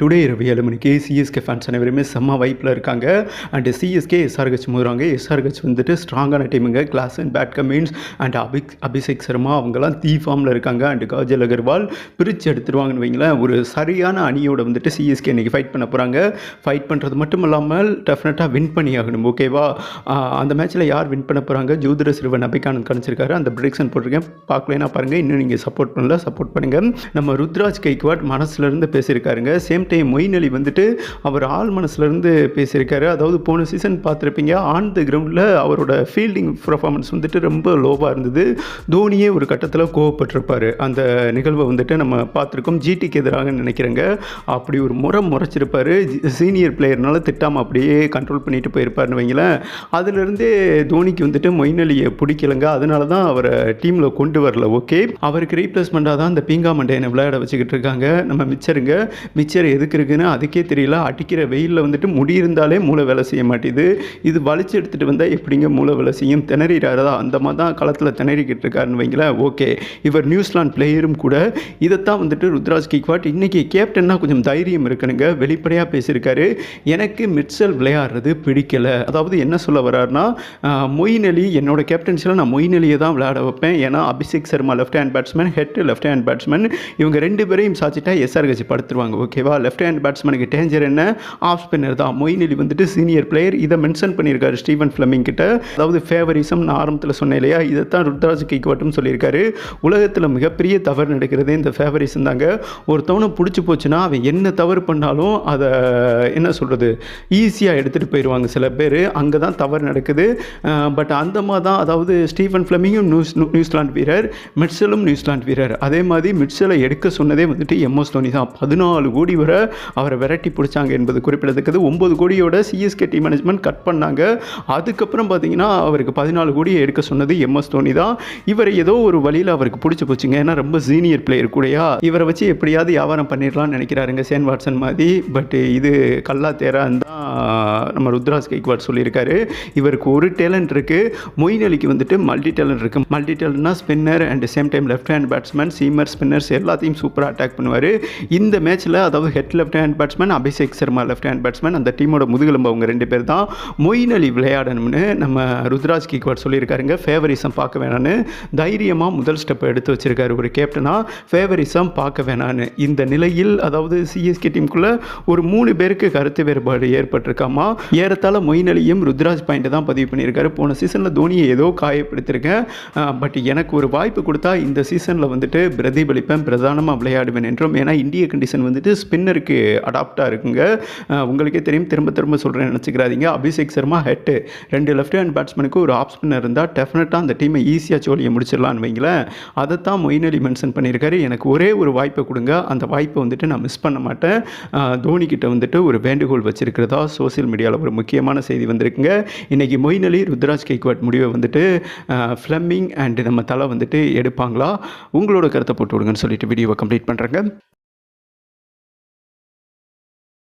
Today இரவு ஏழு மணிக்கு சிஎஸ்கே ஃபேன்ஸ் அனைவருமே செம்ம வைப்பில் இருக்காங்க. அண்ட் சிஎஸ்கே எஸ்ஆர்ஹெச் மோதுறாங்க எஸ்ஆர்ஹெச் வந்துட்டு ஸ்ட்ராங்கான டீமுங்க class and Pat Cummins and அபிக் Abhishek Sharma அவங்கெல்லாம் தீ ஃபார்மில் இருக்காங்க. அண்ட் காஜல் அகர்வால் பிரித்து எடுத்துருவாங்கன்னு வைங்களேன். ஒரு சரியான அணியோட வந்துட்டு சிஎஸ்கே இன்றைக்கி ஃபைட் பண்ண போகிறாங்க ஃபைட் பண்ணுறது மட்டும் இல்லாமல் டெஃபினட்டாக வின் பண்ணி ஆகணும் ஓகேவா அந்த மேட்ச்சில் யார் வின் பண்ண போகிறாங்க ஜோதிர சிறுவன் அபிகானந்த் கணிச்சிருக்காரு அந்த ப்ரிடிக்ஷன் போட்டிருக்கேன். பார்க்கலைன்னா பாருங்கள் இன்னும் நீங்கள் சப்போர்ட் பண்ணல சப்போர்ட் பண்ணுங்கள் நம்ம ருத்ராஜ் கைக்வாட் மனசுலேருந்து பேசியிருக்காருங்க. சேம் டைம் மொயின் அலி வந்துட்டு அவர் ஆள் மனசுலேருந்து பேசியிருக்காரு. அதாவது போன சீசன் பார்த்துருப்பீங்க ஆன் த கிரவுண்டில் அவரோட ஃபீல்டிங் பர்ஃபார்மன்ஸ் வந்துட்டு ரொம்ப லோவாக இருந்தது. தோனியே ஒரு கட்டத்தில் கோவப்பட்டிருப்பார். அந்த நிகழ்வை வந்துட்டு நம்ம பார்த்துருக்கோம். ஜிடிக்கு எதிராக நினைக்கிறேங்க. அப்படி ஒரு முறை முறைச்சிருப்பார். சீனியர் பிளேயர்னால திட்டாமல் அப்படியே கண்ட்ரோல் பண்ணிட்டு போயிருப்பாருன்னு வைங்களேன். அதுலேருந்தே தோனிக்கு வந்துட்டு மொயின் அலியை பிடிக்கலங்க. அதனால தான் அவரை டீமில் கொண்டு வரல. ஓகே அவருக்கு ரீப்ளேஸ்மெண்ட்டாக தான் இந்த பீங்கா மண்டையனை விளையாட வச்சுக்கிட்டு இருக்காங்க. நம்ம மிச்சருங்க. மிச்சர் எதுக்கு இருக்குன்னு அதுக்கே தெரியல. அடிக்கிற வெயிலில் வந்துட்டு முடி இருந்தாலே மூளை வேலை செய்ய மாட்டேது. இது வலிச்சு எடுத்துகிட்டு வந்தால் எப்படிங்க மூளை வேலை செய்யும்? திணறிறாரா? அந்த மாதிரி தான் களத்தில் திணறிக்கிட்டு இருக்காருன்னு வைங்களேன். ஓகே. இவர் நியூசிலாந்து பிளேயரும் கூட. இதைத்தான் வந்துட்டு ருத்ராஜ் கிக்வாட். இன்றைக்கி கேப்டன்னா கொஞ்சம் தைரியம் இருக்கணுங்க. வெளிப்படையாக பேசியிருக்காரு. எனக்கு மிட்சல் விளையாடுறது பிடிக்கல. அதாவது என்ன சொல்ல வர்றாருன்னா மொயின் அலி என்னோட கேப்டன்சியில் நான் மொயின் அலியை தான் விளையாட வைப்பேன். ஏன்னா Abhishek Sharma left hand batsman head left hand batsman இவங்க ரெண்டு பேரையும் சாச்சிட்டா எஸ்ஆர்ஹெச் படுத்துருவாங்க. ஓகேவா? லெஃப்ட் ஹேண்ட் பேட்ஸ்மேனுக்கு டேஞ்சர் என்ன? ஆஃப் ஸ்பின்னர் தான். மொயின் அலி வந்துட்டு சீனியர் பிளேயர் இதை மென்ஷன் பண்ணியிருக்காரு ஸ்டீவன் ஃபிளமிங் கிட்ட. அதாவது ஃபேவரிசம் நான் ஆரம்பத்தில் சொன்னேன் இல்லையா? இதைத்தான் ருத்ராஜ் கிக்வாட்டும் சொல்லியிருக்காரு. உலகத்தில் மிகப்பெரிய தவறு நடக்கிறது இந்த ஃபேவரிசம் தாங்க. ஒருத்தவனை பிடிச்சி போச்சுன்னா அவன் என்ன தவறு பண்ணாலும் அதை என்ன சொல்கிறது ஈஸியாக எடுத்துகிட்டு போயிடுவாங்க சில பேர். அங்கே தான் தவறு நடக்குது. பட் அந்த மாதிரி தான் அதாவது ஸ்டீஃபன் ஃப்ளமிங்கும் நியூஸ் நியூசிலாந்து வீரர் மிட்சலும் நியூசிலாந்து வீரர். அதே மாதிரி மிட்சலை எடுக்க சொன்னதே வந்துட்டு எம்எஸ் தோனி தான். பதினாலு கோடி வரை அவரை விரட்டி பிடிச்சாங்க என்பது குறிப்பிடத்தக்கது. ஒம்பது கோடியோட சிஎஸ்கே டீம் மேனேஜ்மெண்ட் கட் பண்ணாங்க. அதுக்கப்புறம் பார்த்தீங்கன்னா அவருக்கு பதினாலு கோடியை எடுக்க சொன்னது எம்எஸ் தோனி தான். இவரை ஏதோ ஒரு வழியில் அவருக்கு பிடிச்சி போச்சுங்க. ஏன்னா ரொம்ப சீனியர் பிளேயர் கூடயா. இவரை வச்சு எப்படியாவது வியாபாரம் பண்ணிடலாம்னு நினைக்கிறாருங்க சேன் வாட்சன் மாதிரி. பட் இது கல்லா தேரான்னு தான் நம்ம ருத்ராஸ் கைக்வாட் சொல்லியிருக்காரு. இவருக்கு ஒரு டேலண்ட் இருக்குது மொயின் அலிக்கு வந்துட்டு மல்டி டேலண்ட் இருக்குது multi டேலண்ட்னா spinner and same time left hand batsman seamer spinners எல்லாத்தையும் சூப்பராக அட்டாக் பண்ணுவார். இந்த மேட்ச்சில் அதாவது head left hand batsman Abhishek Sharma left hand batsman அந்த டீமோட முதுகெலும்பு அவங்க ரெண்டு பேர் தான் மொயின் அலி விளையாடணும்னு நம்ம ருத்ராஜ் கிக்வாட் சொல்லியிருக்காருங்க. ஃபேவரிசம் பார்க்க வேணான்னு தைரியமாக முதல் ஸ்டெப் எடுத்து வச்சிருக்காரு ஒரு கேப்டனாக ஃபேவரிசம் பார்க்க வேணான்னு இந்த நிலையில் அதாவது சிஎஸ்கே டீமுக்குள்ளே ஒரு மூணு பேருக்கு கருத்து வேறுபாடு ஏற்பட்டிருக்காமா? ஏறத்தாழ மொயின் அலியும் ருத்ராஜ் பாயிண்ட் தான் பதிவு பண்ணியிருக்காரு. போன சீசனில் தோனியை ஏதோ காயப்படுத்திருக்கேன் பட் எனக்கு ஒரு வாய்ப்பு கொடுத்தா இந்த சீசனில் வந்துட்டு பிரதிபலிப்பேன் பிரதானமாக விளையாடுவேன் என்றும். ஏன்னா இந்திய கண்டிஷன் வந்துட்டு ஸ்பின்னருக்கு அடாப்டாக இருக்குங்க. உங்களுக்கே தெரியும் திரும்ப திரும்ப சொல்கிறேன் நினச்சிக்கிறாதீங்க அபிஷேக் சர்மா ஹெட்டு ரெண்டு லெஃப்ட் ஹேண்ட் பேட்ஸ்மேனுக்கு ஒரு ஆஃப் ஸ்பின்னர் இருந்தால் டெஃபினட்டாக அந்த டீமை ஈஸியாக சோழியை முடிச்சிடலான்னு வைங்களேன். அதைத்தான் மொயின் அலி மென்ஷன் பண்ணியிருக்காரு. எனக்கு ஒரே ஒரு வாய்ப்பை கொடுங்க. அந்த வாய்ப்பை வந்துட்டு நான் மிஸ் பண்ண மாட்டேன். தோனிக்கிட்ட வந்துட்டு ஒரு வேண்டுகோள் வச்சிருக்கிறதா சோஷியல் மீடியாவில் ஒரு முக்கியமான செய்தி வந்திருக்குங்க. இன்றைக்கி மொயின் அலி ருத்ராஜ் கைக்வாட் முடிவை வந்துட்டு ஃப்ளம்மிங் அண்ட் நம்ம தலை வந்துட்டு எடுப்பாங்களா? உங்களோட கருத்தை போட்டு விடுங்கன்னு சொல்லிட்டு வீடியோவை கம்ப்ளீட் பண்ணுறேங்க